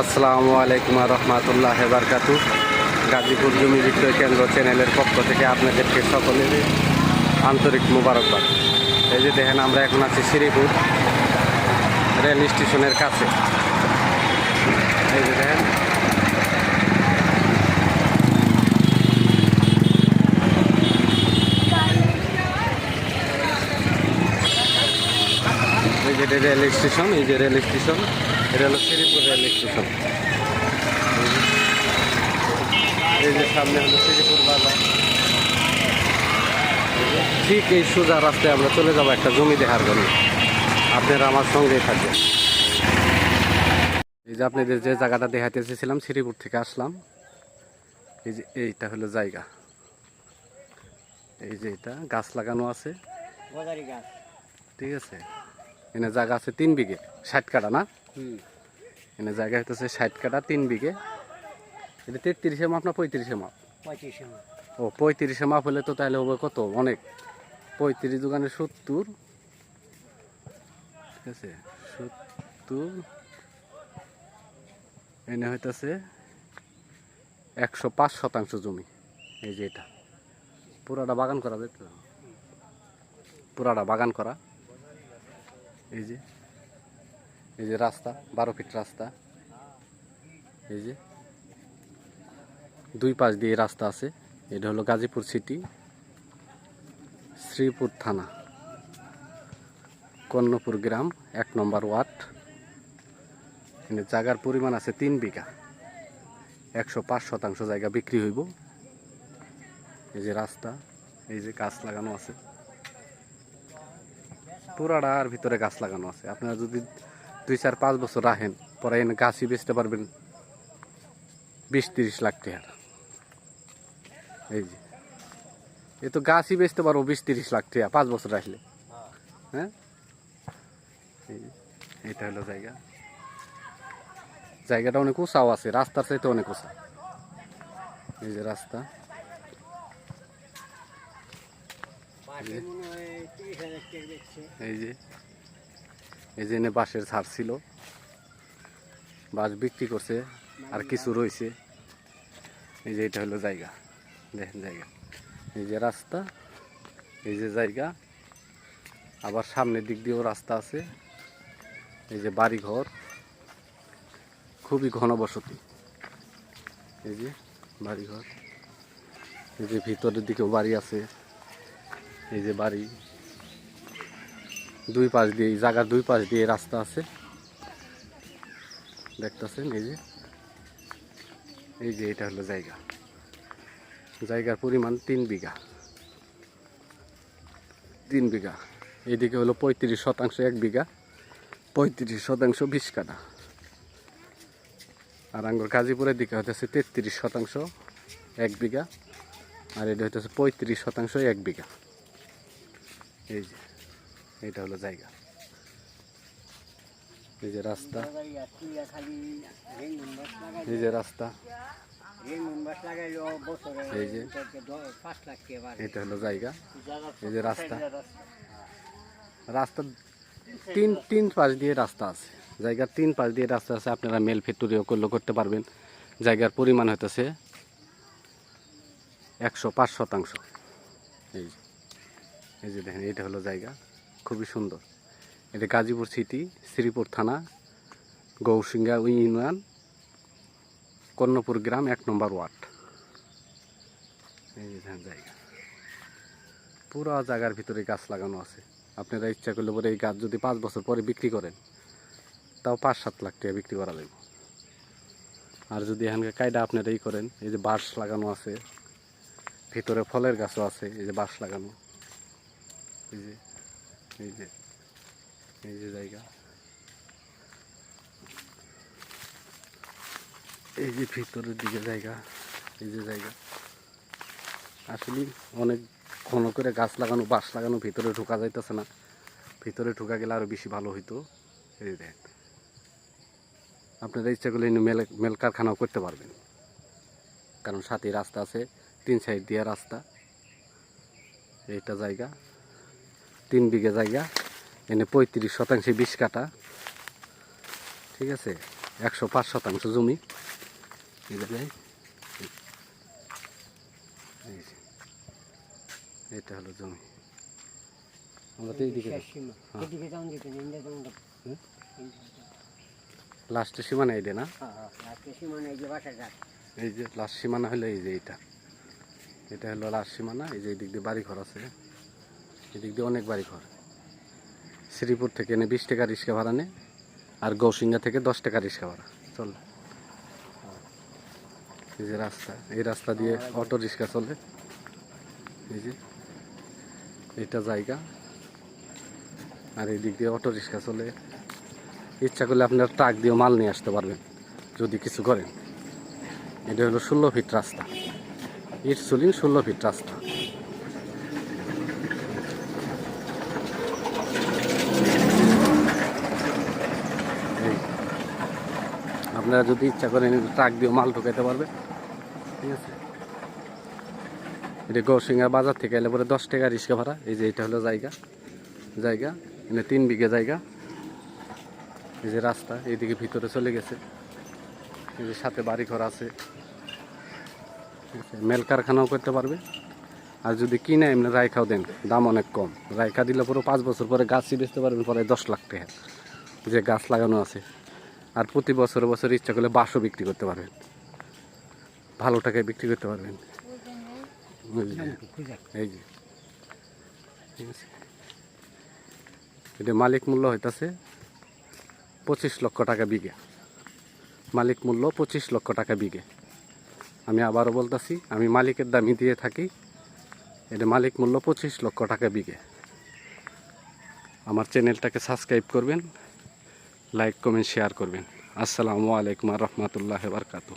আসসালামু আলাইকুম রহমতুল্লাহ বারকাতু গাজীপুর জমি বিক্রয় কেন্দ্র চ্যানেলের পক্ষ থেকে আপনাদেরকে সকলের আন্তরিক মুবারকবাদ। এই যে দেখেন, আমরা এখন আছি শ্রীপুর রেল স্টেশনের কাছে। এই যে দেখেন। এই যে রেল স্টেশন, এই যে রেল স্টেশন। এটা হলো শ্রীপুর রেল স্টেশন এই যে সামনে হলো শ্রীপুর বাজার। ঠিক এই সোজা রাস্তায় আমরা চলে যাব একটা জমি দেখার জন্য। আপনারা আমার সঙ্গেই থাকবেন। এই যে আপনাদের যে জায়গাটা দেখাতে এসেছিলাম শ্রীপুর থেকে আসলাম। এই যে এইটা হলো জায়গা। এই যে এটা গাছ লাগানো আছে। ঠিক আছে? এনে জায়গা আছে তিন বিঘে ষাট কাটা না? এনে জায়গা হইতেছে ষাট কাটা তিন বিঘে। এটা তেত্রিশে মাপ না পঁয়ত্রিশে মাপ? পঁয়ত্রিশশো ও পঁয়ত্রিশে মাপ হলে তো তাহলে হবে কত? অনেক। পঁয়ত্রিশ দোকানে সত্তর। ঠিক আছে সত্তর। এনে হইতেছে একশো পাঁচ শতাংশ জমি। এই যে এটা। পুরাটা বাগান করা যায় তো পুরাটা বাগান করা। এই যে। এই যে রাস্তা, বারো ফিট রাস্তা। এই যে দুই পাশ দিয়ে রাস্তা আছে। এটা হলো গাজীপুর সিটি, শ্রীপুর থানা। কর্ণপুর গ্রাম, এক নম্বর ওয়ার্ড। জায়গার পরিমাণ আছে তিন বিঘা। একশো পাঁচ শতাংশ জায়গা বিক্রি হইব। এই যে রাস্তা, এই যে গাছ লাগানো আছে। পুরাটার ভিতরে গাছ লাগানো আছে। আপনারা যদি দুই চার পাঁচ বছর রাখেন পরে এনে গাছই বেচতে পারবেন। বিশ তিরিশ লাখ টাকার। এই যে। এ তো গাছই বেচতে পারব বিশ তিরিশ লাখ টাকা পাঁচ বছর রাখলে। হ্যাঁ? এই যে, এইটা হলো জায়গা। জায়গাটা অনেক উঁচাও আছে রাস্তার চাইতে অনেক উঁচা। এই যে রাস্তা। পাশে মনে হয় তিরিশ হাজার টাকা দিচ্ছে এই যে। এই যে এনে বাঁশের ঝাড় ছিল। বাঁশ বিক্রি করছে, আর কিছু রয়েছে। এই যে এটা হলো জায়গা, দেখেন জায়গা। এই যে রাস্তা, এই যে জায়গা। আবার সামনের দিক দিয়েও রাস্তা আছে। এই যে বাড়ি ঘর খুবই ঘনবসতি। এই যে বাড়িঘর। এই যে ভিতরের দিকেও বাড়ি আছে। এই যে বাড়ি। দুই পাশ দিয়ে, এই জায়গার দুই পাশ দিয়ে রাস্তা আছে। দেখতেছেন, এই যে। এই যে এটা হলো জায়গা। জায়গার পরিমাণ তিন বিঘা। তিন বিঘা। এইদিকে হলো পঁয়ত্রিশ শতাংশ এক বিঘা, পঁয়ত্রিশ শতাংশ বিশ কাটা আর আঙ্গুর গাজীপুরের দিকে হতেছে তেত্রিশ শতাংশ এক বিঘা, আর এটা হইতেছে পঁয়ত্রিশ শতাংশ এক বিঘা। এই যে। এটা হলো জায়গা। এই যে রাস্তা। এই যে রাস্তা। এটা হলো জায়গা। এই যে রাস্তা। রাস্তা। তিন তিন পাশ দিয়ে রাস্তা আছে। জায়গার তিন পাশ দিয়ে রাস্তা আছে। আপনারা মেল ফ্যাক্টরিও করলেও করতে পারবেন। জায়গার পরিমাণ হইতেছে একশো পাঁচ শতাংশ। এই যে এই যে দেখেন, এটা হলো জায়গা। খুবই সুন্দর। এটা গাজীপুর সিটি, শ্রীপুর থানা গৌসিঙ্গা ইউনিয়ন, কর্ণপুর গ্রাম, এক নম্বর ওয়ার্ড। এই জায়গা। পুরো জায়গার ভিতরে গাছ লাগানো আছে। আপনারা ইচ্ছা করলে পরে এই গাছ যদি পাঁচ বছর পরে বিক্রি করেন, তাও পাঁচ সাত লাখ টাকা বিক্রি করা লাগবে। আর যদি এখানকার কায়দা আপনারা এই করেন, এই যে বাঁশ লাগানো আছে, ভিতরে ফলের গাছও আছে, এই যে বাঁশ লাগানো। এই যে এই যে এই যে জায়গা। এই যে ভিতরের দিকে জায়গা, এই যে জায়গা। আসলে অনেক ঘন করে গাছ লাগানো, বাঁশ লাগানো ভিতরে ঢোকা যাইতেছে না। ভিতরে ঢোকা গেলে আরও বেশি ভালো হইতো। এই যে দেখেন। আপনারা ইচ্ছা করলে মেল মেল কারখানাও করতে পারবেন। কারণ সাথে রাস্তা আছে, তিন সাইড দিয়ে রাস্তা। এইটা জায়গা। তিন বিঘা জায়গা এনে পঁয়ত্রিশ শতাংশে বিশ কাটা ঠিক আছে? একশো পাঁচ শতাংশ জমি। এটা হলো জমি। আমরা তো এইদিকে? লাস্টের সীমানা না হ্যাঁ। এই যে রাত এই যে লাস্ট সীমানা হলো এই যে এইটা। এটা হলো লাস্ট সীমানা এই যে এই দিক দিয়ে বাড়ি ঘর আছে। এদিক দিয়ে অনেক বাড়ি ঘর। শ্রীপুর থেকে এনে বিশ টাকা রিক্সা ভাড়া নেয় আর গৌসিঙ্গা থেকে দশ টাকা রিক্সা ভাড়া। চল। এই যে রাস্তা, এই রাস্তা দিয়ে অটো রিক্সা চলে। এই যে এটা জায়গা। আর এই দিক দিয়ে অটো রিক্সা চলে। ইচ্ছা করলে আপনার ট্রাক দিয়ে মাল নিয়ে আসতে পারবেন, যদি কিছু করেন। এটা হলো ষোলো ফিট রাস্তা। ইট চলিন ষোলো ফিট রাস্তা। আপনারা যদি ইচ্ছা করেন ট্রাক দিয়ে মাল ঢুকাইতে পারবে ঠিক আছে? এটা গৌসিঙ্গা বাজার থেকে এলে পরে দশ টাকা রিক্সা ভাড়া। এই যে এটা হলো জায়গা। জায়গা এখানে তিন বিঘে জায়গা। এই যে রাস্তা এইদিকে ভিতরে চলে গেছে। এই যে সাথে বাড়ি ঘর আছে, মেল কারখানাও করতে পারবে। আর যদি কিনে এমনি রায়খাও দেন দাম অনেক কম। রায়খা দিলে পরে পাঁচ বছর পরে গাছই বেচতে পারবেন পরে দশ লাখ টাকা। যে গাছ লাগানো আছে। আর প্রতি বছরে বছর ইচ্ছা করলে বাঁশও বিক্রি করতে পারবেন। ভালো টাকায় বিক্রি করতে পারবেন। এই যে, এটা মালিক মূল্য হইতাছে পঁচিশ লক্ষ টাকা বিঘে। মালিক মূল্য পঁচিশ লক্ষ টাকা বিঘে। আমি আবারও বলতেছি আমি মালিকের দামি দিয়ে থাকি। এটা মালিক মূল্য পঁচিশ লক্ষ টাকা বিঘে। আমার চ্যানেলটাকে সাবস্ক্রাইব করবেন। লাইক কমেন্ট শেয়ার করবেন। আসসালামু আলাইকুম রহমতুল্লাহ বারকাতু